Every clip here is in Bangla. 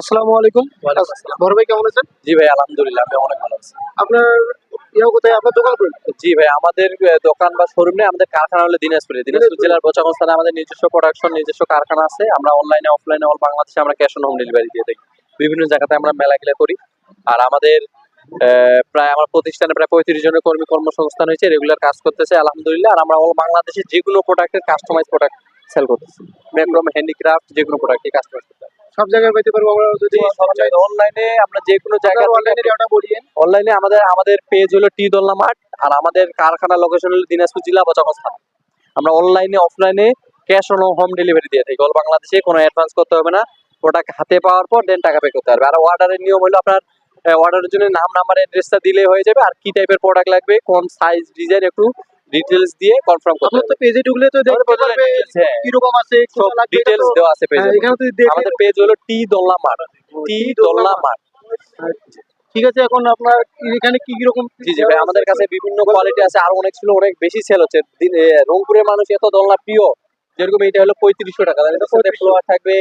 আসসালামু আলাইকুম। বড় ভাই কেমন আছেন? জি ভাই আলহামদুলিল্লাহ আমি অনেক ভালো আছি। আপনার ইয়া কোথায়? আপনার দোকান জি ভাই আমাদের দোকান বা শোরুম নেই আমাদের কারখানা হলো দিনাজপুরে। দিনাজপুর। জেলার বোচাগঞ্জ আমাদের নিজস্ব প্রোডাকশন নিজস্ব কারখানা আছে। আমরা অনলাইনে অফলাইনে অল বাংলাদেশে আমরা ক্যাশ অন হোম ডেলিভারি দিয়ে থাকি। বিভিন্ন জায়গাতে আমরা মেলা গেলা করি। আর আমাদের আহ, প্রায় আমার প্রতিষ্ঠানে প্রায় পঁয়ত্রিশ জনের কর্মী কর্মসংস্থান হয়েছে রেগুলার কাজ করতেছে আলহামদুলিল্লাহ। আর আমরা অল বাংলাদেশে যে কোনো প্রোডাক্টের কাস্টমাইজ প্রোডাক্ট সেল করতেছি। ম্যাক্রোম হ্যান্ডিক্রাফট যে কোনো প্রোডাক্টই কাস্টমাইজ করতে সব জায়গায় পাইতে পারব আমরা যদি অনলাইনে আমরা যে কোনো জায়গা অনলাইনে বলিয়েন। অনলাইনে আমাদের আমাদের পেজ হলো টি দোলনা মাঠ আর আমাদের কারখানা লোকেশন হলো দিনাজপুর জেলা বচাগঞ্জ থানা আমরা অনলাইনে অফলাইনে ক্যাশ অন হোম ডেলিভারি দিয়ে থাকি। অল বাংলাদেশে কোনো অ্যাডভান্স করতে হবে না। প্রোডাক্ট হাতে পাওয়ার পর দেন টাকা পে করতে পারবে আর অর্ডারের নিয়ম হলো আপনার অর্ডারের জন্য নাম নাম্বার অ্যাড্রেসটা দিলে হয়ে যাবে। আর কি টাইপের প্রোডাক্ট লাগবে কোন সাইজ ডিজাইন একটু দিয়ে কনফার্ম করতে হবে। তো পেজে ঢুকলে তো দেখতে পারবে হ্যাঁ। আছে সব কোথা লাগবে ডিটেলস দেওয়া আছে পেজে হ্যাঁ, এখানে দেখে আমাদের পেজ হলো টি দোলনা মাঠ টি দোলনা মাঠ ঠিক আছে এখন আপনার এখানে কি কি রকম জি জি ভাই আমাদের কাছে বিভিন্ন কোয়ালিটি আছে আর অনেক ছিল অনেক বেশি সেল হচ্ছে। রংপুরের মানুষ এত দোলনা প্রিয় যেরকম এটা হলো পঁয়ত্রিশশো টাকা। তাহলে সাথে ফ্লোয়ার থাকবে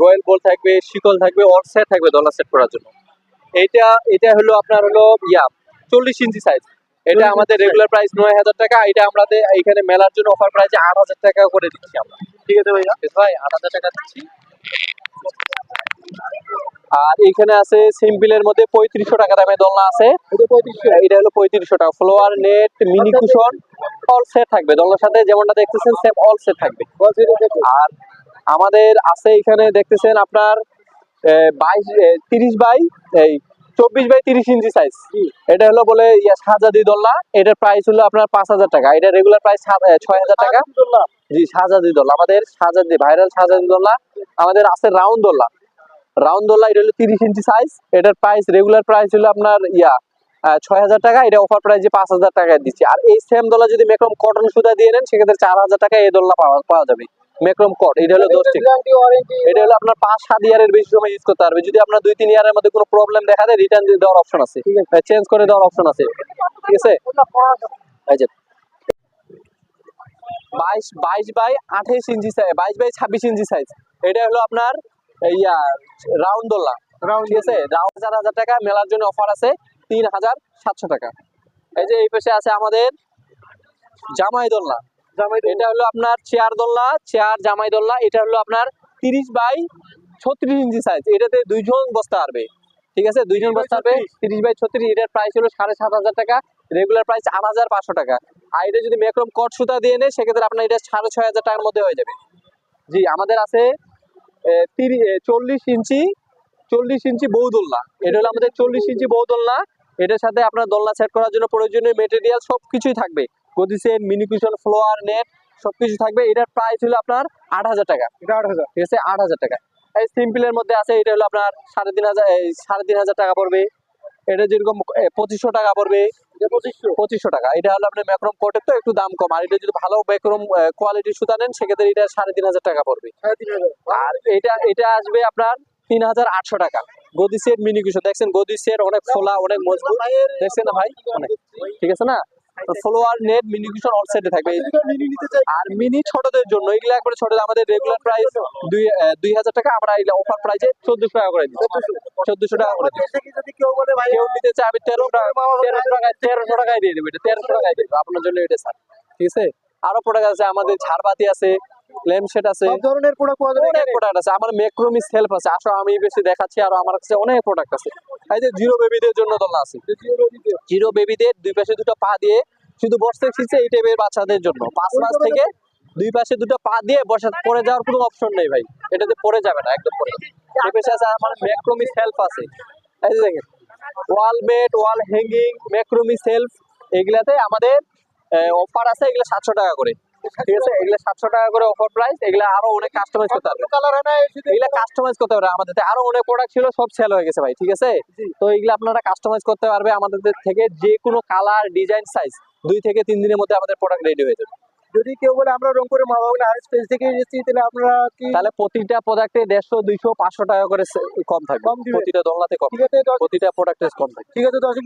রয়্যাল বল থাকবে শিকল থাকবে অল সেট থাকবে দোলনা সেট করার জন্য। এটা এটা হলো আপনার হলো ইয়া চল্লিশ ইঞ্চি সাইজ এটা আমাদের রেগুলার প্রাইস নয় হাজার টাকা এটা আমাদের এখানে মেলার জন্য অফার প্রাইসে আট হাজার টাকা করে দিচ্ছি আমরা। ঠিক আছে ভাইয়া? ভাই আট হাজার টাকা দিচ্ছি। আর এখানে আছে সিম্পলের মধ্যে পঁয়ত্রিশশো টাকা দামে দোলনা আছে। এটা এটা হলো পঁয়ত্রিশশো টাকা। Floor net mini cushion all set থাকবে। দোলনার সাথে যেমনটা দেখতেছেন সেম অল সেট থাকবে। আর আমাদের আছে এখানে দেখতেছেন আপনার বাইশ তিরিশ বাই এই চব্বিশ বাই তিরিশ ইঞ্চি সাইজ এটা হলো বলে ইয়া এটার প্রাইস হলো আপনার পাঁচ হাজার টাকা। এটা রেগুলার প্রাইস ছয় হাজার টাকা। জি আমাদের ভাইরাল শাহজাদি দোলনা। আমাদের আছে রাউন্ড দোলনা। রাউন্ড দোলনা এটা হলো তিরিশ ইঞ্চি সাইজ এটার প্রাইস রেগুলার প্রাইস হলো আপনার ইয়া ছয় হাজার টাকা। এটা অফার প্রাইসে পাঁচ হাজার টাকায় দিচ্ছি। আর এই সেম দোলা যদি মেক্রম কটন সুতা দিয়ে নেন সেক্ষেত্রে চার হাজার টাকা এই দোলনা পাওয়া পাওয়া যাবে। মেক্রম কট এটা হলো টাকা এটা হলো আপনার পাঁচ সাত ইয়ারের বেশি সময় ইউজ করতে পারবে। যদি আপনার দুই তিন ইয়ারের মধ্যে কোনো প্রবলেম দেখা দেয় রিটার্ন দেওয়ার অপশন আছে। চেঞ্জ করে দেওয়ার অপশন আছে। ঠিক আছে? বাইশ বাইশ বাই আঠাইশ ইঞ্চি সাইজ বাইশ বাই ছাব্বিশ ইঞ্চি সাইজ এটা হলো আপনার ইয়া রাউন্ড দোলনা রাউন্ড ঠিক আছে? রাউন্ড চার হাজার টাকা মেলার জন্য অফার আছে তিন হাজার সাতশো টাকা। এই যে এই পাশে আছে আমাদের জামাই দোলনা। এটা হলো আপনার চেয়ার দোলনা চেয়ার জামাই দোলনা এটা হলো আপনার তিরিশ বাই ছত্রিশ ইঞ্চি সাইজ এটাতে দুইজন বস্তা আসবে ঠিক আছে? দুইজন বসতে পারবে তিরিশ বাই ছত্রিশ এটার প্রাইস হলো সাড়ে সাত হাজার টাকা। রেগুলার প্রাইস আট হাজার পাঁচশো টাকা। আর এটা যদি মেক্রম কট সুতা দিয়ে নেয় সেক্ষেত্রে আপনার এটা সাড়ে ছয় হাজার টাকার মধ্যে হয়ে যাবে। জি আমাদের আছে তিরিশ চল্লিশ ইঞ্চি চল্লিশ ইঞ্চি বউ দোলনা। এটা হলো আমাদের চল্লিশ ইঞ্চি বউ দোলনা। এটার সাথে আপনার দোলনা সেট করার জন্য প্রয়োজনীয় মেটেরিয়াল সব কিছুই থাকবে। গদি set mini cushion floor net সবকিছু থাকবে। এটার প্রাইস হলো আপনার আট হাজার টাকা। এটা আট হাজার। ঠিক আছে? আট হাজার টাকা। এই সিম্পলের মধ্যে আছে এটা হলো আপনার সাড়ে তিন হাজার সাড়ে তিন হাজার টাকা পড়বে। এটা যেরকম পঁচিশশো টাকা পড়বে। পঁচিশশো। টাকা। এটা হলো আপনার ম্যাক্রম কোটের তো একটু দাম কম। আর এটা যদি ভালো ম্যাক্রম কোয়ালিটির সুতা নেন সেক্ষেত্রে এটা সাড়ে তিন হাজার টাকা পড়বে। আর এটা এটা আসবে আপনার তিন হাজার আটশো টাকা। গদি সেট মিনি কুশন দেখছেন গদি সেট অনেক ফোলা অনেক মজবুত। দেখছেন ভাই? অনেক। ঠিক আছে না? ফলোয়ার নেট মিনিকুশন অল থাকবে। আর মিনি ছোটদের জন্য এগুলো একবারে ছোট আমাদের রেগুলার প্রাইস দুই দুই হাজার টাকা আমরা অফার প্রাইসে চোদ্দশো টাকা করে দিচ্ছি। চোদ্দশো টাকা। করে দিচ্ছি কেউ বলে ভাই কেউ নিতে চাই আমি তেরো টাকা তেরোশো টাকায় তেরোশো টাকায় দিয়ে দেবো এটা তেরোশো টাকায় দিয়ে দেবো। আপনার জন্য এটা স্যার। ঠিক আছে? আরও প্রোডাক্ট আছে আমাদের ঝাড়বাতি আছে ল্যাম্পশেড আছে। সব ধরনের প্রোডাক্ট পাওয়া যাবে অনেক প্রোডাক্ট আছে। আমার মেক্রোমি সেলফ আছে। আসো আমি বেশি দেখাচ্ছি। আর আমার কাছে অনেক প্রোডাক্ট আছে। এই যে জিরো বেবিদের জন্য দোলনা আছে। জিরো বেবিদের দুই পাশে দুটো পা দিয়ে শুধু বসতে শিখছে এই টাইপের বাচ্চাদের জন্য। পাঁচ মাস থেকে দুই পাশে দুটো পা দিয়ে বসে পড়ে যাওয়ার কোনো অপশন নেই ভাই। এটাতে পড়ে যাবে না একদম পড়ে। এই পাশে আছে আমার মেক্রোমি সেলফ আছে। এই যে দেখেন wall bed wall hanging macrame shelf এগুলাতে আমাদের অফার আছে এগুলো সাতশো টাকা করে। ঠিক আছে? এগুলো সাতশো টাকা করে অফার প্রাইস এগুলো আরও অনেক কাস্টমাইজ করতে এগুলা কাস্টমাইজ করতে পারবে আমাদের আরও অনেক প্রোডাক্ট ছিল সব সেল হয়ে গেছে ভাই ঠিক আছে? তো এগুলো আপনারা কাস্টমাইজ করতে পারবে আমাদের থেকে যে কোনো কালার ডিজাইন সাইজ দুই থেকে তিন দিনের মধ্যে আমাদের প্রোডাক্ট রেডি হয়ে যাবে। যদি কেউ বলে আমরা রংপুরে মা বাবা আর স্পেস থেকে এসেছি তাহলে আপনারা কি তাহলে প্রতিটা প্রোডাক্টে দেড়শো দুইশো পাঁচশো টাকা করে কম থাকবে। প্রতিটা দোলনাতে কম। প্রতিটা প্রোডাক্টে কম থাকবে। ঠিক আছে দর্শক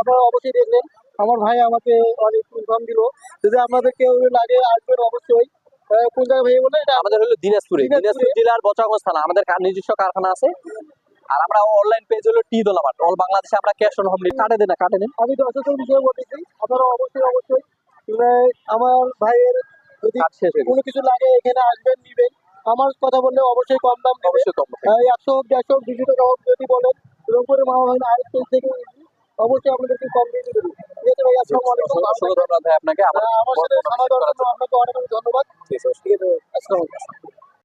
আপনারা অবশ্যই দেখলেন আমার ভাই আমাকে অনেক ইনফর্ম দিল। যদি আপনাদের কেউ লাগে আসবেন অবশ্যই। কোন জায়গায় ভাই বলে এটা আমাদের হলো দিনাজপুরে। দিনাজপুরে। জেলার বচাগঞ্জ থানা। আমাদের নিজস্ব কারখানা আছে। আর আমরা অনলাইন পেজ হলো টি দোলামাট অল বাংলাদেশে আমরা ক্যাশ অন হোম কাটে দেন কাটে দেন। আমি দর্শকের বিষয়ে বলতেছি। আপনারা অবশ্যই অবশ্যই। আহ, আমার ভাইয়ের যদি কোনো কিছু লাগে এখানে আসবেন নিবেন। আমার কথা বললে অবশ্যই কম দাম অবশ্যই কম একশো হোক দেড়শো হোক দুশো টাকা হোক যদি বলেন রংপুরের মামা ভাই আর পেজ থেকে অবশ্যই আপনাদেরকে কম দিয়ে দেবেন। ঠিক আছে ভাই আসসালামু আলাইকুম। অসংখ্য ধন্যবাদ ভাই আপনাকে। আমার আমার সাথে আপনাকে অনেক অনেক ধন্যবাদ। ঠিক আছে। আসসালামু আলাইকুম।